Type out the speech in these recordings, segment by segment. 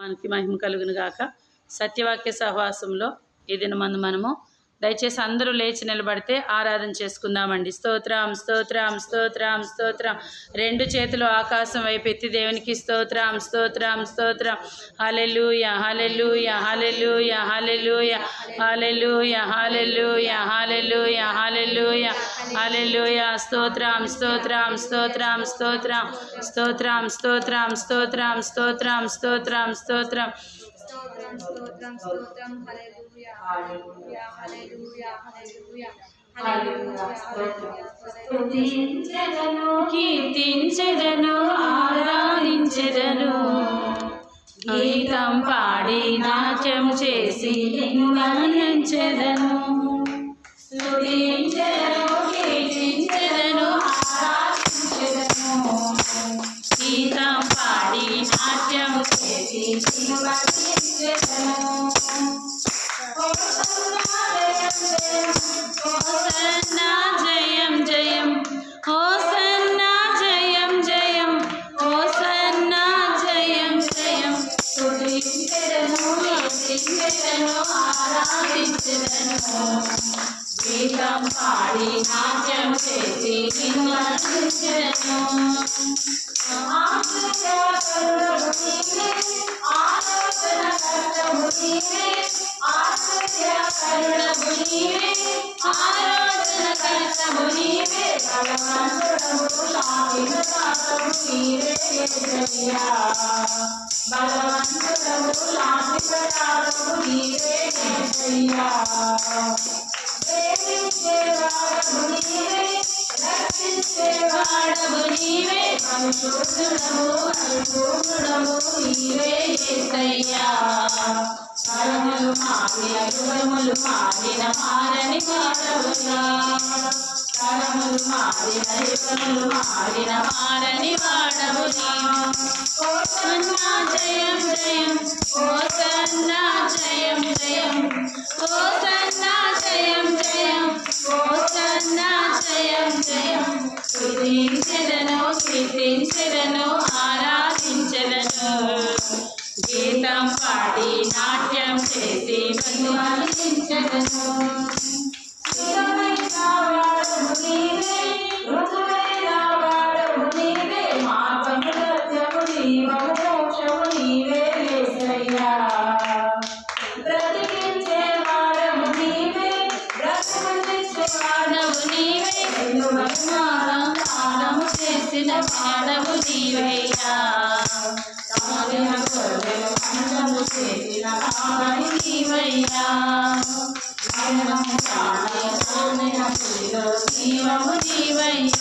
మనకి మహిమ కలుగును గాక సత్యవాక్య సహవాసంలో ఈ దినమందు మనము దయచేసి అందరూ లేచి నిలబడితే ఆరాధన చేసుకుందామండి. స్తోత్రం స్తోత్రం స్తోత్రం స్తోత్రం. రెండు చేతులు ఆకాశం వైపు ఎత్తి దేవునికి స్తోత్రం స్తోత్రం స్తోత్రం. హలెలు hallelujah యహలెలు hallelujah hallelujah hallelujah hallelujah hallelujah hallelujah స్తోత్రం స్తోత్రం స్తోత్రం స్తోత్రం. స్తోత్రం స్తోత్రం స్తోత్రం స్తోత్రం స్తోత్రం స్తోత్రం. స్తోత్రం స్తోత్రం స్తోత్రం. హల్లెలూయా హల్లెలూయా హల్లెలూయా హల్లెలూయా. స్తుతించెదను కీర్తించెదను ఆరాధించెదను. గీతం పాడి నాట్యం చేసి వర్ణించెదను పాడి నాట్యం చేసి నిన్ను అందించను ఆలోచన రక్షించేవాడవు నీవే రక్షించేవాడవు నీవే సంపూర్ణము సంపూర్ణము నీవే ఏసయ్యా కరములు మారి అయుగములు మారిన మారని వాడవుగా కరములు మారి అయుగములు మారిన మారని వాడవు నీవు చేసి నన్ను ఆలోచించగలను Thanks.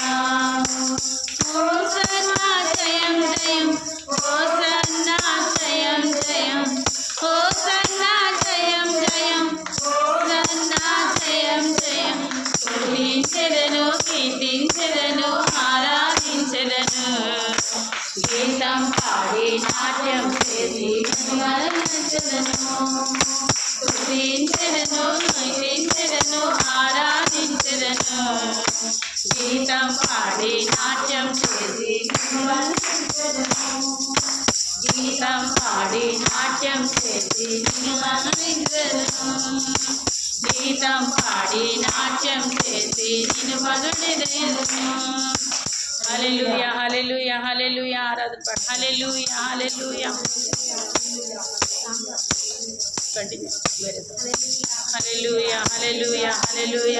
నాట్యం చేసి గీతం పాడి నాట్యం చేసి గీతం పాడి నాట్యం చేసి నేను పదుడిదేను హలెలుయ హలెలుయ హలెలుయ ఆరాధన పడు. Hallelujah hallelujah continue hallelujah hallelujah hallelujah hallelujah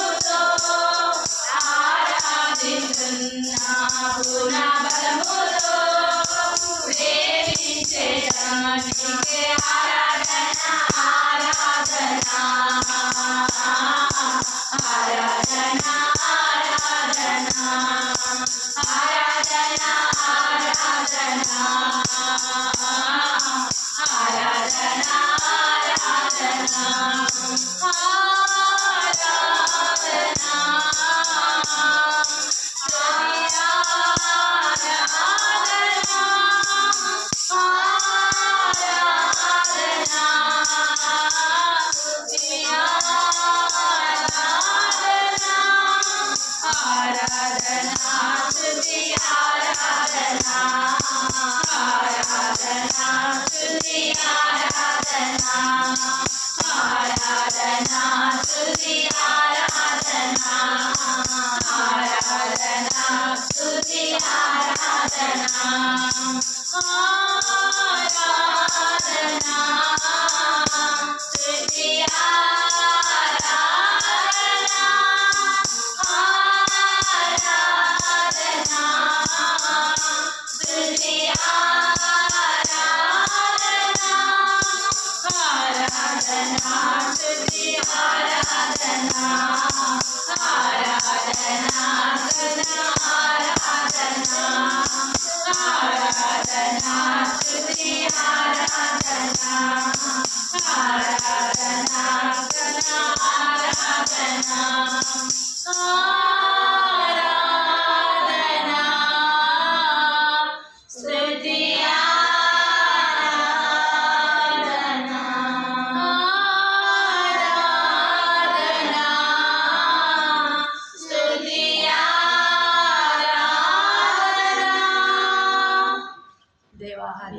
Yeah. Hallelujah.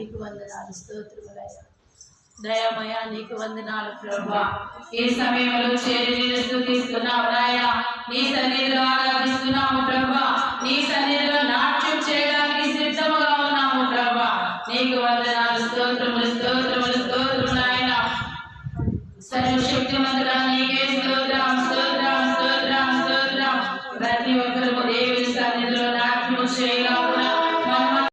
నీకు వందనాలు. స్తోత్రములయ్య దయామయ నీకు వందనాలు ప్రభా. ఈ సమయంలో చేరిన స్థుతిస్తున్నావు నాయన నీ సన్నిధిలో ఆరాధిస్తున్నాము ప్రభా. నీ సన్నిధిలో నాట్యం చే